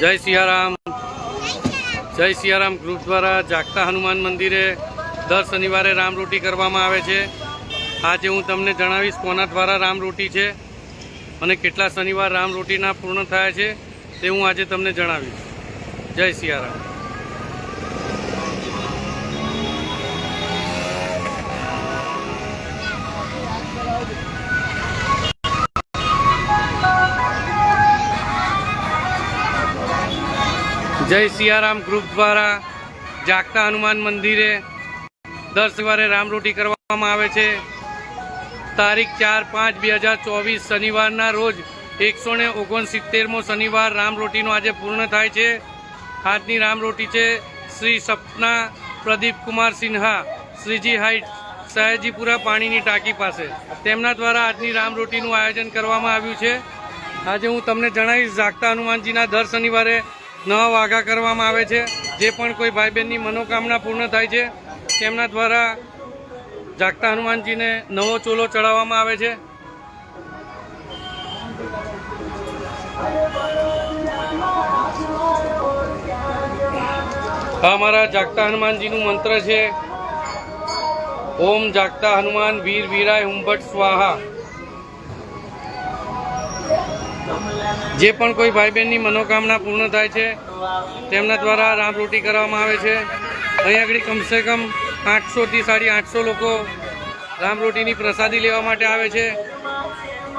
જય સિયારામ. જય સિયારામ ગ્રુપ દ્વારા જાગતા હનુમાન મંદિરે દર શનિવારે રામરોટી કરવામાં આવે છે. આજે હું તમને જણાવીશ કોના દ્વારા રામરોટી છે અને કેટલા શનિવાર રામરોટીના પૂર્ણ થયા છે તે હું આજે તમને જણાવીશ. જય સિયારામ. જય સિયારામ ગ્રુપ દ્વારા જાગતા હનુમાન મંદિરે દર સવારે રામરોટી કરવામાં આવે છે. તારીખ ચાર પાંચ બે હજાર ચોવીસ શનિવારના રોજ એકસો ને ઓગણસિત્તેરમો શનિવાર રામરોટીનો આજે પૂર્ણ થાય છે. આજની રામરોટી છે શ્રી સપના પ્રદીપ કુમાર સિન્હા. શ્રીજી હાઇટ સયાજીપુરા પાણીની ટાંકી પાસે. તેમના દ્વારા આજની રામરોટીનું આયોજન કરવામાં આવ્યું છે. આજે હું તમને જણાવીશ, જાગતા હનુમાનજીના દર શનિવારે નવા વાઘા કરવામાં આવે છે, જે પણ કોઈ ભાઈ બહેનની મનોકામના પૂર્ણ થાય છે, તેમના દ્વારા જાગતા હનુમાનજીને નવો ચોલો ચડાવવામાં આવે છે. આ અમારા જાગતા હનુમાનજીનું મંત્ર છે, ઓમ જાગતા હનુમાન વીર વીરાય હુંભટ સ્વાહા. જે પણ કોઈ ભાઈ બહેનની મનોકામના પૂર્ણ થાય છે, તેમના દ્વારા રામરોટી કરવામાં આવે છે. અહીંયા આગળ કમસે કમ આઠસોથી સાડી આઠસો લોકો રામરોટીની પ્રસાદી લેવા માટે આવે છે.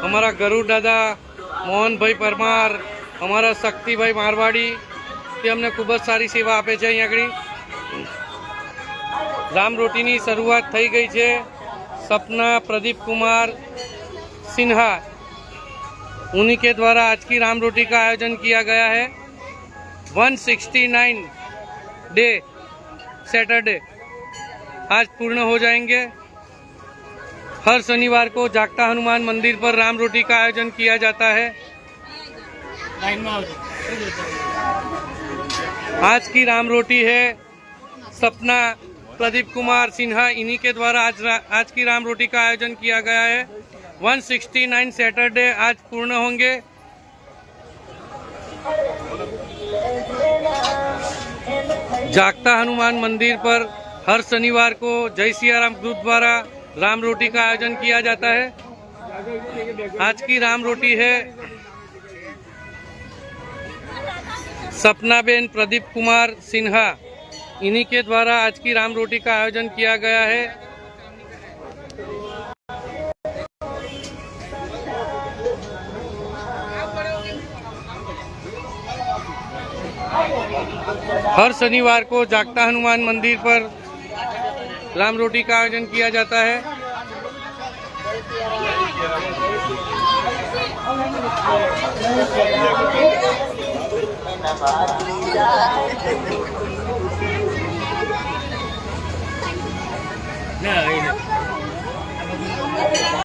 અમારા ગરુડ દાદા, મોહનભાઈ પરમાર, અમારા શક્તિભાઈ મારવાડી તે અમને ખૂબ જ સારી સેવા આપે છે અહીં આગળ. રામરોટીની શરૂઆત થઈ ગઈ છે. સપના પ્રદીપ કુમાર સિન્હા उन्हीं के द्वारा आज की राम रोटी का आयोजन किया गया है। 169 डे, सैटरडे, आज पूर्ण हो जाएँगे। हर शनिवार को जागता हनुमान मंदिर पर राम रोटी का आयोजन किया जाता है। आज की राम रोटी है सपना, प्रदीप कुमार सिन्हा, इन्हीं के द्वारा आज आज की राम रोटी का आयोजन किया गया है। 169 सैटरडे आज पूर्ण होंगे। जागता हनुमान मंदिर पर हर शनिवार को जय सियाराम ग्रुप द्वारा राम रोटी का आयोजन किया जाता है। आज की राम रोटी है सपनाबेन प्रदीप कुमार सिन्हा। इन्हीं के द्वारा आज की राम रोटी का आयोजन किया गया है। हर शनिवार को जागता हनुमान मंदिर पर राम रोटी का आयोजन किया जाता है.